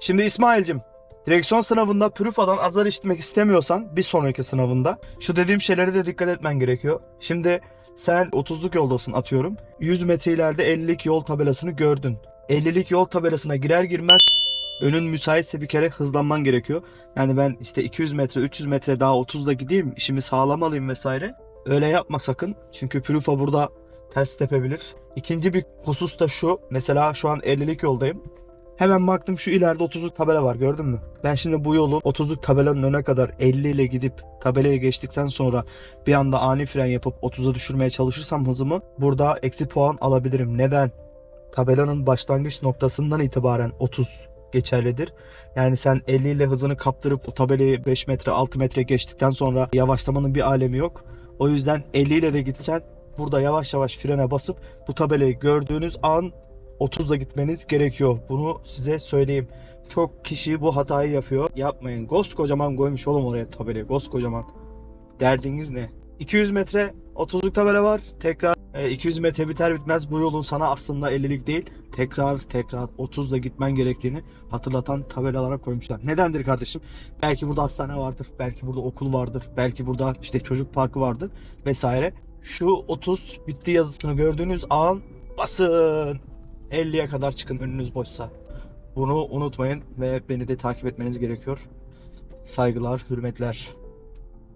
Şimdi İsmail'cim direksiyon sınavında pürüfadan azar işitmek istemiyorsan bir sonraki sınavında şu dediğim şeylere de dikkat etmen gerekiyor. Şimdi sen 30'luk yoldasın atıyorum. 100 metre ileride 50'lik yol tabelasını gördün. 50'lik yol tabelasına girer girmez önün müsaitse bir kere hızlanman gerekiyor. Yani ben işte 200 metre 300 metre daha 30'da gideyim işimi sağlam alayım vesaire. Öyle yapma sakın. Çünkü pürüfa burada ters tepebilir. İkinci bir husus da şu. Mesela şu an 50'lik yoldayım. Hemen baktım şu ileride 30'luk tabela var gördün mü? Ben şimdi bu yolun 30'luk tabelanın önüne kadar 50 ile gidip tabelaya geçtikten sonra bir anda ani fren yapıp 30'a düşürmeye çalışırsam hızımı burada eksi puan alabilirim. Neden? Tabelanın başlangıç noktasından itibaren 30 geçerlidir. Yani sen 50 ile hızını kaptırıp o tabelayı 5 metre 6 metre geçtikten sonra yavaşlamanın bir alemi yok. O yüzden 50 ile de gitsen burada yavaş yavaş frene basıp bu tabelayı gördüğünüz an 30'da gitmeniz gerekiyor. Bunu size söyleyeyim. Çok kişi bu hatayı yapıyor. Yapmayın. Koskocaman koymuş oğlum oraya tabelayı. Koskocaman. Derdiniz ne? 200 metre 30'luk tabela var. Tekrar e, 200 metre biter bitmez bu yolun sana aslında 50'lik değil. Tekrar tekrar 30'da gitmen gerektiğini hatırlatan tabelalara koymuşlar. Nedendir kardeşim? Belki burada hastane vardır. Belki burada okul vardır. Belki burada işte çocuk parkı vardır vesaire. Şu 30 bitti yazısını gördüğünüz an basın. 50'ye kadar çıkın önünüz boşsa. Bunu unutmayın ve beni de takip etmeniz gerekiyor. Saygılar, hürmetler.